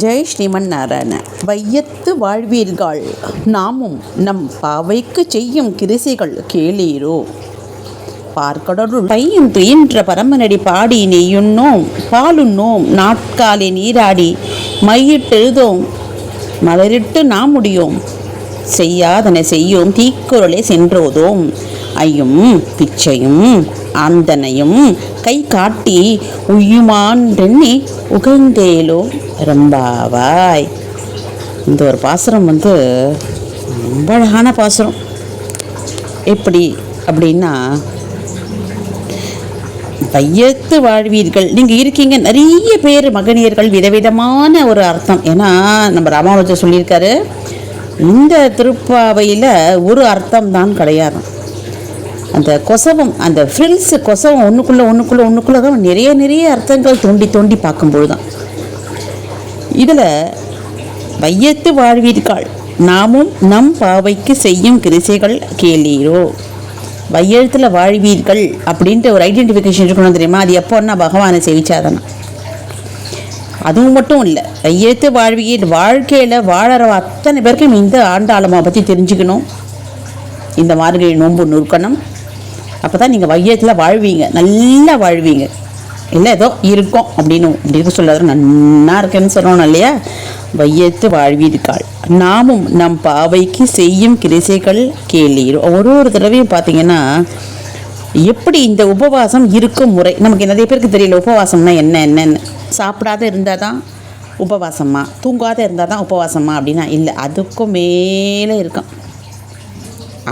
ஜெய் ஸ்ரீமன் நாராயண வையத்து வாழ்வீர்கள். நாமும் நம் பாவைக்கு செய்யும் கிரிசைகள் கேளீரோ. பார்க்கடருள் பையும் துயின்ற பரமனடி பாடி நெய்யுண்ணோம் பாலுண்ணோம். நாட்காலே நீராடி மையிட்டெழுதோம். மலரிட்டு நாம் முடியோம் செய்யாதன செய்யோம். தீக்குறளை சென்றோதோம். ஐயும் பிச்சையும் அந்தனையும் கை காட்டி உய்யுமான்றெண்ணி உகந்தேலோ ரொம்பவாய் இந்த ஒரு பாசுரம் வந்து ரொம்ப அழகான பாசுரம். எப்படி அப்படின்னா வையத்து வாழ்வீர்கள். நீங்கள் இருக்கீங்க நிறைய பேர் மகனியர்கள் விதவிதமான ஒரு அர்த்தம். ஏன்னா நம்ம ராமானுஜர் சொல்லியிருக்காரு இந்த திருப்பாவையில் ஒரு அர்த்தம் தான் கிடையாது. அந்த கொசவம் அந்த ஃப்ரில்ஸ் கொசவம் ஒன்றுக்குள்ளே ஒன்றுக்குள்ளே ஒன்றுக்குள்ளே தான் நிறைய நிறைய அர்த்தங்கள் தோண்டி தோண்டி பார்க்கும்போது தான் இதில் வையத்து வாழ்வீர்கள். நாமும் நம் பாவைக்கு செய்யும் கிரிசைகள் கேளீரோ. வையத்தில் வாழ்வீர்கள் அப்படின்ட்டு ஒரு ஐடென்டிஃபிகேஷன் இருக்கணும் தெரியுமா? அது எப்போன்னா பகவானை சேவிச்சாதானா அதுவும் மட்டும் இல்லை கையெழுத்து வாழ்வியின் வாழ்க்கையில் வாழற அத்தனை பேருக்கும் இந்த ஆண்டாளமாக பற்றி தெரிஞ்சுக்கணும். இந்த மார்கழி நோன்பு நுறுக்கணும் அப்போ தான் நீங்கள் வையத்தில் வாழ்வீங்க. நல்லா வாழ்வீங்க. இல்லை ஏதோ இருக்கும் அப்படின்னு அப்படின்னு சொல்லாத நன்னா இருக்கேன்னு சொல்லணும் இல்லையா? வையத்து வாழ்வீர்கள் நாமும் நம் பாவைக்கு செய்யும் கிரிசைகள் கேளீர். ஒரு ஒரு தடவையும் பார்த்தீங்கன்னா எப்படி இந்த உபவாசம் இருக்கும் முறை நமக்கு நிறைய பேருக்கு தெரியல உபவாசம்னா என்ன என்னன்னு. சாப்பிடாத இருந்தால் தான் உபவாசமா? தூங்காத இருந்தால் தான் உபவாசமா அப்படின்னா இல்லை அதுக்கும் மேலே இருக்கும்.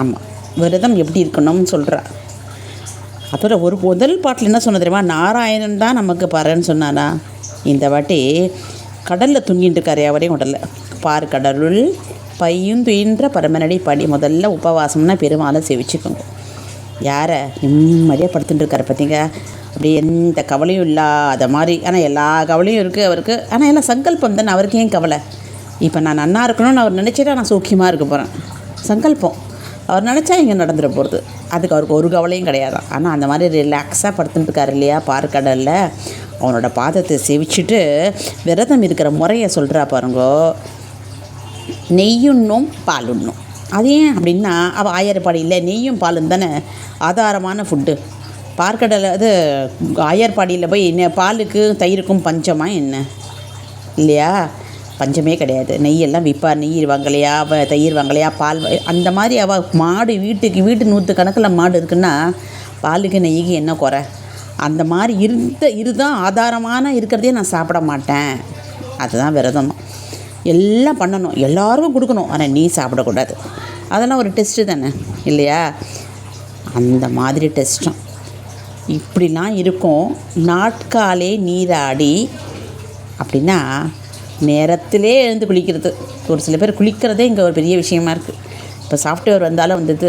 ஆமாம் விரதம் எப்படி இருக்கணும்னு சொல்கிறா அதோட ஒரு முதல் பாட்டில் என்ன சொன்ன தெரியுமா? நாராயணன் தான் நமக்கு பறன்னு சொன்னாரா இந்த வாட்டி கடலில் தூங்கிட்டு இருக்காரு அவரையும் உடலில். பார் கடலுள் பையும் துயின்ற பரமனடி படி முதல்ல உபவாசம்னா பெருமாளை சேவிச்சுக்கோங்க. யாரை? நிம்மதியாக படுத்துட்டு இருக்காரு பார்த்தீங்க அப்படி எந்த கவலையும் இல்லாத மாதிரி ஆனால் எல்லா கவலையும் இருக்குது அவருக்கு. ஆனால் எல்லாம் சங்கல்பம் தானே அவருக்கு ஏன் கவலை? இப்போ நான் நன்னா இருக்கணும்னு அவர் நினச்சிட்டா நான் சௌக்கியமாக இருக்க போகிறேன் சங்கல்பம். அவர் நினச்சா இங்கே நடந்துட போகிறது அதுக்கு அவருக்கு ஒரு கவலையும் கிடையாது. ஆனால் அந்த மாதிரி ரிலாக்ஸாக படுத்துட்டுருக்காரு இல்லையா பார்க்கடலில் அவனோட பாதத்தை செவிச்சுட்டு விரதம் இருக்கிற முறையை சொல்கிறா பாருங்கோ. நெய்யுண்ணும் பாலுண்ணும் அது ஏன் அப்படின்னா அவள் இல்லை நெய்யும் பாலும் தானே ஆதாரமான ஃபுட்டு பார்க்கடலை அது ஆயர்பாடியில் போய் என்ன பாலுக்கு தயிருக்கும் பஞ்சமாக என்ன? இல்லையா? பஞ்சமே கிடையாது. நெய்யெல்லாம் விற்பா நெய் வாங்கலையா அவ தயிர் வாங்கலையா பால் அந்த மாதிரி அவள் மாடு வீட்டுக்கு வீட்டு நூற்று கணக்கில் மாடு இருக்குன்னா பாலுக்கு நெய்க்கு என்ன குறை? அந்த மாதிரி இருந்த இதுதான் ஆதாரமான இருக்கிறதே நான் சாப்பிட மாட்டேன். அதுதான் விரதம். எல்லாம் பண்ணணும். எல்லாருக்கும் கொடுக்கணும். ஆனால் நீ சாப்பிடக்கூடாது. அதெல்லாம் ஒரு டெஸ்ட்டு தானே இல்லையா? அந்த மாதிரி டெஸ்ட்டும் இப்படிலாம் இருக்கும். நாட்காலே நீராடி அப்படின்னா நேரத்திலே எழுந்து குளிக்கிறது. ஒரு சில பேர் குளிக்கிறதே இங்கே ஒரு பெரிய விஷயமா இருக்குது இப்போ சாஃப்ட்வேர் வந்தாலும் வந்தது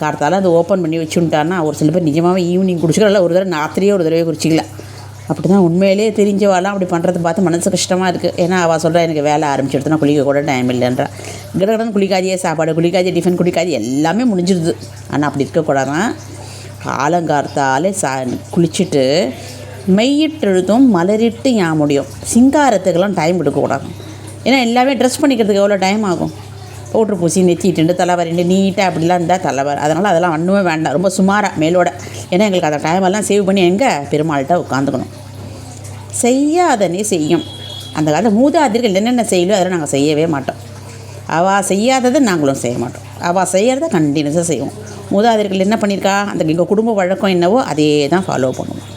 கார்த்தால அதை ஓப்பன் பண்ணி வச்சுட்டான்னா ஒரு சில பேர் நிஜமாகவே ஈவினிங் குடிச்சிக்கலாம் ஒரு தடவை ராத்திரியே ஒரு தடவை குடிச்சிக்கலாம் அப்படி தான் உண்மையிலே தெரிஞ்சவாலாம் அப்படி பண்ணுறத பார்த்து மனசு கஷ்டமாக இருக்குது ஏன்னா அவள் சொல்கிறா எனக்கு வேலை ஆரம்பிச்சிடுதுன்னா குளிக்க கூட டைம் இல்லைன்றா. கடகடன் குளிக்காதியே சாப்பாடு குளிக்காதே டிஃபன் குளிக்காது எல்லாமே முடிஞ்சிடுது ஆனால் அப்படி இருக்கக்கூடாதான் காலங்கார்த்தாலே சா குளிச்சுட்டு மெய்யிட்டெழுதும் மலரிட்டு யா முடியும். சிங்காரத்துக்கெல்லாம் டைம் எடுக்கக்கூடாது. ஏன்னா எல்லாமே ட்ரெஸ் பண்ணிக்கிறதுக்கு எவ்வளோ டைம் ஆகும்? பவுட்ரு பூசி நெத்திட்டு தலைவரிண்டு நீட்டாக அப்படிலாம் இருந்தால் தலைவர் அதனால் அதெல்லாம் ஒன்றுமே வேண்டாம். ரொம்ப சுமாராக மேலோட. ஏன்னா எங்களுக்கு அந்த டைம் எல்லாம் சேவ் பண்ணி எங்கே? பெருமாள்கிட்ட உட்காந்துக்கணும் செய்யாதனே செய்யும். அந்த காலத்தில் மூதாதிர்கள் என்னென்ன செய்யலோ அதெல்லாம் நாங்கள் செய்யவே மாட்டோம். அவள் செய்யாததை நாங்களும் செய்ய மாட்டோம். அவள் செய்கிறத கண்டினியூஸாக செய்வோம். மூதாதிர்கள் என்ன பண்ணியிருக்கா? அந்த எங்கள் குடும்ப வழக்கம் என்னவோ அதே தான் ஃபாலோ பண்ணுவோம்.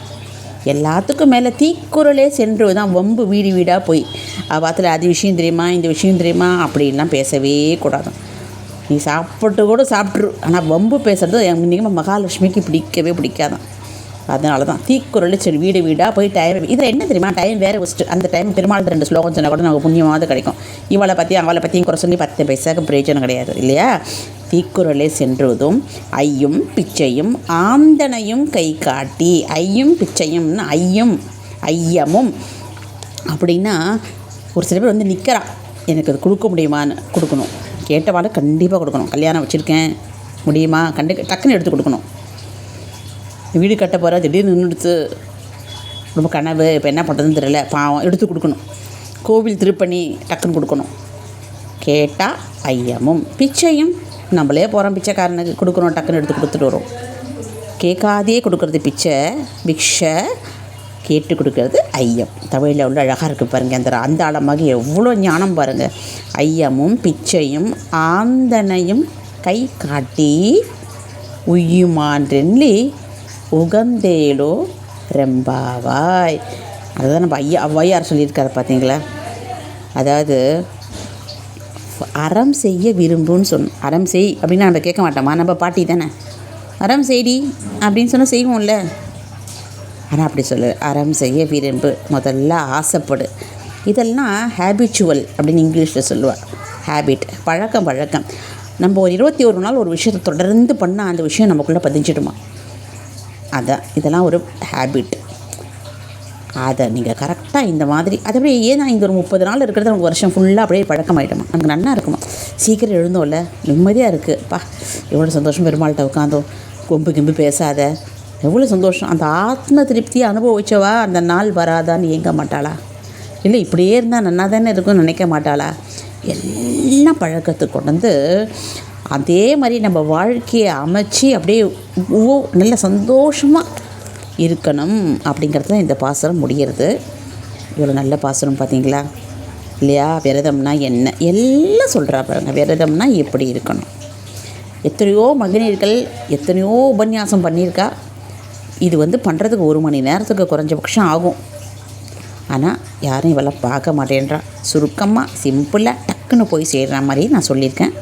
எல்லாத்துக்கும் மேலே தீக்குறளே சென்று தான் வம்பு வீடு வீடாக போய். அவத்தில் அது விஷயம் தெரியுமா? இந்த விஷயம் தெரியுமா? அப்படின்லாம் பேசவே கூடாது. நீ சாப்பிட்டு கூட சாப்பிட்ரு ஆனால் வம்பு பேசுகிறது இன்றைக்கி மகாலட்சுமிக்கு பிடிக்கவே பிடிக்காதான். அதனால தான் தீக்குறள் சரி வீடு வீடாக போய் டைம் இதில் என்ன தெரியுமா? டைம் வேறு வச்சுட்டு அந்த டைம் பெருமாள் ரெண்டு ஸ்லோகம் சொன்னால் கூட நமக்கு புண்ணியமாவது கிடைக்கும். இவளை பற்றி அவளை பற்றியும் குறை சொல்லி பத்து பைசாக்கு பிரயோஜனம் கிடையாது இல்லையா? தீக்குறளே சென்றதும் ஐயும் பிச்சையும் ஆந்தனையும் கை காட்டி ஐயும் பிச்சையும்னு ஐயும் ஐயமும் அப்படின்னா ஒரு சில பேர் வந்து நிற்கிறான் எனக்கு அது கொடுக்க முடியுமான்னு கொடுக்கணும். கேட்டவாட கண்டிப்பாக கொடுக்கணும். கல்யாணம் வச்சுருக்கேன் முடியுமா? கண்டு டக்குன்னு எடுத்து கொடுக்கணும். வீடு கட்ட போகிற திடீர்னு நின்றுடுத்து ரொம்ப கனவு இப்போ என்ன பண்ணுறதுன்னு தெரியல. பாவம் எடுத்து கொடுக்கணும். கோவில் திருப்பணி டக்குன்னு கொடுக்கணும். கேட்டால் ஐயமும் பிச்சையும். நம்மளே போகிறோம் பிச்சைக்காரனுக்கு கொடுக்குறோம் டக்குன்னு எடுத்து கொடுத்துட்டு வரோம். கேட்காதே கொடுக்கறது பிச்சை பிக்ஷை. கேட்டு கொடுக்கறது ஐயம். தமிழில் உள்ள அழகாக இருக்குது பாருங்கள் அந்த அந்த ஆழமாக எவ்வளோ ஞானம் பாருங்கள் ஐயமும் பிச்சையும் ஆந்தனையும் கை காட்டி உயுமான்றி உகந்தேலோ ரெம்பாவாய். அதுதான் நம்ம ஐயா ஔவையார் சொல்லியிருக்காரு பார்த்தீங்களா? அதாவது அறம் செய்ய விரும்புன்னு சொன்னோம் அறம் செய் அப்படின்னு நம்ம கேட்க மாட்டோமா? நம்ம பாட்டி தானே? அறம் செய்டி அப்படின்னு சொன்னால் செய்வோம்ல. ஆனால் அப்படி சொல்லு அறம் செய்ய விரும்பு. முதல்ல ஆசைப்படு. இதெல்லாம் ஹேபிச்சுவல் அப்படின்னு இங்கிலீஷில் சொல்லுவாள் ஹேபிட் பழக்கம் பழக்கம். நம்ம ஒரு இருபத்தி ஒரு நாள் ஒரு விஷயத்தை தொடர்ந்து பண்ணால் அந்த விஷயம் நமக்குள்ளே பதிஞ்சிடுமா? அதான் இதெல்லாம் ஒரு ஹேபிட் அதை நீங்கள் கரெக்டாக இந்த மாதிரி அதை அப்படியே ஏன் நான் இந்த ஒரு முப்பது நாள் இருக்கிறது நமக்கு வருஷம் ஃபுல்லாக அப்படியே பழக்கமாயிடுமா? நமக்கு நல்லா இருக்குமா? சீக்கிரம் எழுந்தோம்ல நிம்மதியாக இருக்குதுப்பா எவ்வளோ சந்தோஷம் பெருமாள்கிட்ட உட்காந்தோம். கொம்பு கிம்பு பேசாத. எவ்வளோ சந்தோஷம். அந்த ஆத்ம திருப்தியை அனுபவிச்சவா அந்த நாள் வராதான்னு ஏங்க மாட்டாளா? இல்லை இப்படியே இருந்தால் நன்னா தானே இருக்கும்னு நினைக்க மாட்டாளா? எல்லாம் பழக்கத்துக்கு கொண்டு வந்து அதே மாதிரி நம்ம வாழ்க்கையை அமைச்சு அப்படியே ஓ நல்ல சந்தோஷமாக இருக்கணும் அப்படிங்கிறது தான் இந்த பாசனம் முடிகிறது. இவ்வளோ நல்ல பாசனம் பார்த்தீங்களா? இல்லையா? விரதம்னா என்ன? எல்லாம் சொல்கிறா பாருங்கள் விரதம்னா எப்படி இருக்கணும்? எத்தனையோ மகனீர்கள் எத்தனையோ உபன்யாசம் பண்ணியிருக்கா. இது வந்து பண்ணுறதுக்கு ஒரு மணி நேரத்துக்கு குறைஞ்சபட்சம் ஆகும். ஆனால் யாரும் இவெல்லாம் பார்க்க மாட்டேன்றா. சுருக்கமாக சிம்பிளாக டக்குன்னு போய் செய்கிற மாதிரி நான் சொல்லியிருக்கேன்.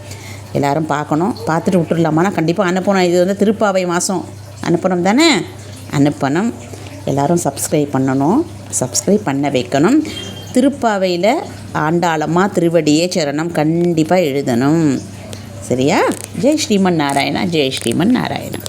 எல்லாரும் பார்க்கணும். பார்த்துட்டு விட்டுடலாமான்னா கண்டிப்பாக அனுப்பணும் இது வந்து திருப்பாவை மாதம் அனுப்பணும் தானே? அனுப்பணும் எல்லோரும் சப்ஸ்கிரைப் பண்ணணும். சப்ஸ்கிரைப் பண்ண வைக்கணும். திருப்பாவையில் ஆண்டாளமாக திருவடியே சரணம் கண்டிப்பாக எழுதணும். சரியா? ஜெய் ஸ்ரீமன் நாராயணா ஜெய் ஸ்ரீமன் நாராயணா.